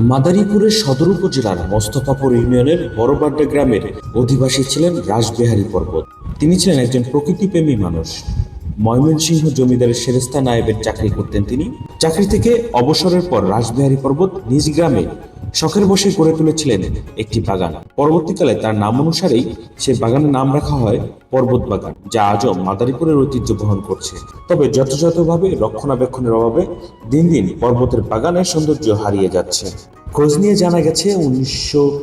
মাদারীপুরের সদর উপজেলার মস্তফাপুর ইউনিয়নের বড়বাড্ডা গ্রামের অধিবাসী ছিলেন রাসবিহারী পর্বত। তিনি ছিলেন একজন প্রকৃতিপ্রেমী মানুষ। ময়মনসিংহ জমিদারের সেরেস্তা নায়েবের চাকরি করতেন তিনি। চাকরি থেকে অবসরের পর রাসবিহারী পর্বত নিজ গ্রামে শখের বসে গড়ে তুলেছিলেন একটি বাগান। পরবর্তীকালে তার নাম অনুসারেই সে বাগানের নাম রাখা হয় পর্বত বাগান, যা আজও মাদারীপুরের ঐতিহ্য বহন করছে। তবে যথাযথভাবে রক্ষণাবেক্ষণের অভাবে দিন দিন পর্বতের বাগানের সৌন্দর্য হারিয়ে যাচ্ছে। খোঁজ নিয়ে জানা গেছে, উনিশশো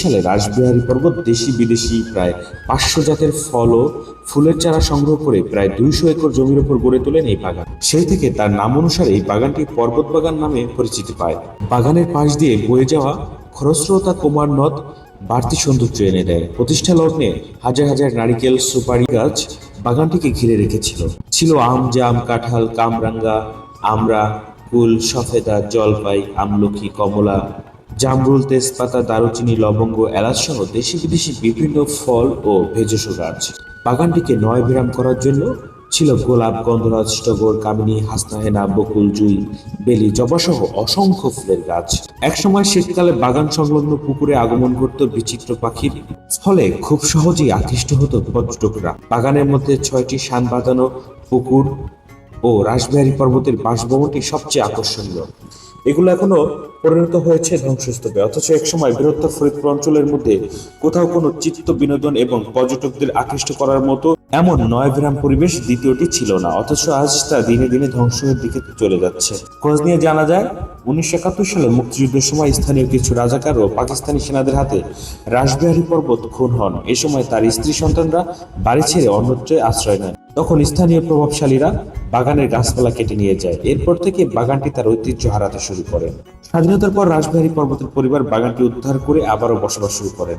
সালে রাসবিহারী পর্বত দেশি বিদেশি প্রায় পাঁচশো জাতের ফল ও ফুলের চারা সংগ্রহ করে প্রায় দুইশো একর জমির উপর গড়ে তোলেন এই বাগান। সেই থেকে তার নাম অনুসারে এই বাগানটি পর্বত বাগান নামে পরিচিতি পায়। বাগানের পাশ দিয়ে বয়ে যাওয়া খরস্রোতা কুমার নদ বাড়তি সৌন্দর্য এনে দেয়। প্রতিষ্ঠা লগ্নে হাজার হাজার নারিকেল, সুপারি গাছ বাগানটিকে ঘিরে রেখেছিল। ছিল আম, জাম, কাঁঠাল, কামরাঙ্গা, আমড়া, কুল, সফেদা, জলপাই আমলকি কমলা জামরুল, তেজপাতা, দারুচিনি, লবঙ্গ এলাচ সহ দেশি বিদেশি বিভিন্ন ফল ও ভেষজ গাছ বাগানটিকে নয় বিরাম করার জন্য ছিল গোলাপ, গন্ধরাজ টগর কামিনী হাসনাহেনা বকুল, জুই, বেলি, জবাসহ অসংখ্য ফুলের গাছ। একসময় শীতকালে বাগান সংলগ্ন পুকুরে আগমন করত বিচিত্র পাখির। ফলে খুব সহজেই আকৃষ্ট হতো পর্যটকরা। বাগানের মধ্যে ছয়টি শান বাঁধানো পুকুর ও রাসবিহারী পর্বতের বাসভবনটি সবচেয়ে আকর্ষণীয়। এগুলো এখনও পরিণত হয়েছে ধ্বংসস্তূপে। অথচ একসময় বৃহত্তর ফরিদপুর অঞ্চলের মধ্যে কোথাও কোনো চিত্ত বিনোদন এবং পর্যটকদের আকৃষ্ট করার মতো এমন নয়গ্রাম পরিবেশ দ্বিতীয়টি ছিল না। অথচ আজ তা দিনে দিনে ধ্বংসের দিকে চলে যাচ্ছে। খোঁজ নিয়ে জানা যায়, উনিশশো একাত্তর সালে মুক্তিযুদ্ধের সময় স্থানীয় কিছু রাজাকার ও পাকিস্তানি সেনাদের হাতে রাসবিহারী পর্বত খুন হন। এ সময় তার স্ত্রী সন্তানরা বাড়ি ছেড়ে অন্যত্রে আশ্রয় নেন। তখন স্থানীয় প্রভাবশালীরা বাগানের গাছপালা কেটে নিয়ে যায়। এরপর থেকে বাগানটি তার ঐতিহ্য হারাতে শুরু করে। স্বাধীনতার পর রাসবিহারী পর্বতের পরিবার বাগানটি উদ্ধার করে আবারও বসবাস শুরু করেন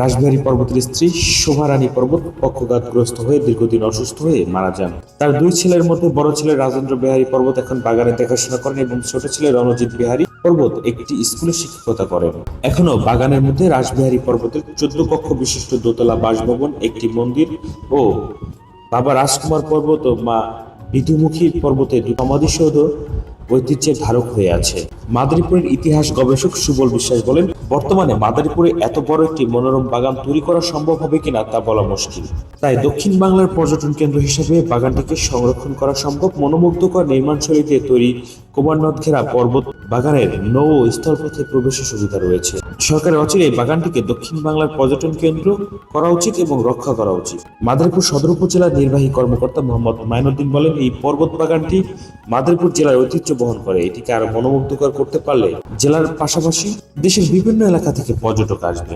রাসবিহারী পর্বতের স্ত্রী শোভারানী পর্বত পক্ষঘাতগ্রস্ত হয়ে দীর্ঘদিন অসুস্থ হয়ে মারা যান। তার দুই ছেলের মধ্যে বড় ছেলে রাজেন্দ্র বিহারী পর্বত এখন বাগানে দেখাশোনা করেন এবং ছোট ছেলে রণজিৎ বিহারী পর্বত একটি স্কুলে শিক্ষকতা করেন। এখনও বাগানের মধ্যে রাসবিহারী পর্বতের চোদ্দ কক্ষ বিশিষ্ট দোতলা বাসভবন, একটি মন্দির ও বাবা রাজকুমার পর্বত ও মা বিধুমুখী পর্বতে সমাধিসৌধ ঐতিহ্যের ধারক হয়ে আছে। মাদারীপুরের ইতিহাস গবেষক সুবল বিশ্বাস বলেন, বর্তমানে মাদারীপুরে এত বড় একটি মনোরম বাগান তৈরি করা সম্ভব হবে কিনা তা বলা মুশকিল। তাই দক্ষিণ বাংলার পর্যটন কেন্দ্র হিসেবে বাগানটিকে সংরক্ষণ করা সম্ভব, মনোমুগ্ধকর নির্মাণশৈলীতে তৈরি কুমারনদ ঘেরা পর্বত বাগানের নৌ স্থলপথে প্রবেশের সুবিধা রয়েছে। সরকারের অচিরে বাগানটিকে দক্ষিণ বাংলার পর্যটন কেন্দ্র করা উচিত এবং রক্ষা করা উচিত। মাদারীপুর সদর উপজেলার নির্বাহী কর্মকর্তা মোহাম্মদ মাইনুদ্দিন বলেন, এই পর্বত বাগানটি মাদারীপুর জেলার ঐতিহ্য বহন করে। এটিকে আরও মনোমুগ্ধকর করতে পারলে জেলার পাশাপাশি দেশের বিভিন্ন এলাকা থেকে পর্যটক আসবে।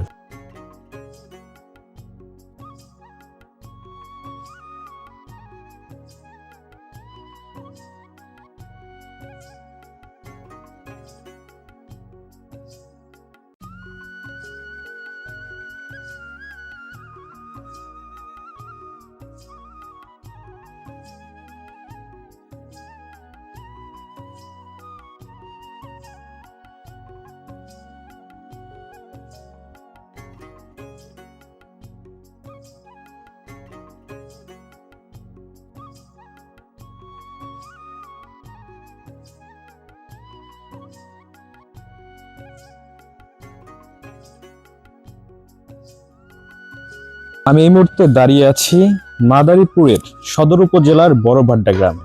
আমি এই মুহূর্তে দাঁড়িয়ে আছি মাদারীপুরের সদর উপজেলার বড়ভাড্ডা গ্রামে।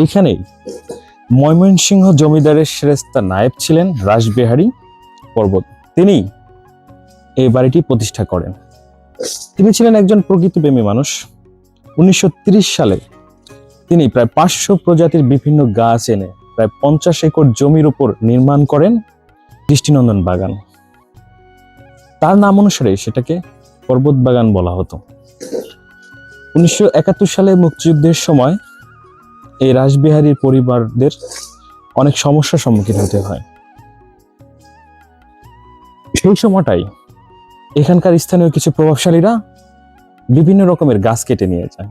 এইখানেই ময়মনসিংহ জমিদারের শ্রেষ্ঠা নায়েব ছিলেন রাসবিহারী পর্বত। তিনি এই বাড়িটি প্রতিষ্ঠা করেন। তিনি ছিলেন একজন প্রকৃতিপ্রেমী মানুষ। উনিশশো ত্রিশ সালে তিনি প্রায় পাঁচশো প্রজাতির বিভিন্ন গাছ এনে প্রায় পঞ্চাশ একর জমির উপর নির্মাণ করেন দৃষ্টিনন্দন বাগান। তার নাম অনুসারে সেটাকে পর্বত বাগান বলা হতো। উনিশশো একাত্তর সালে মুক্তিযুদ্ধের সময় এই রাসবিহারীর পরিবারদের অনেক সমস্যার সম্মুখীন হতে হয়। সেই সময়টাই এখানকার স্থানীয় কিছু প্রভাবশালীরা বিভিন্ন রকমের গাছ কেটে নিয়ে যায়।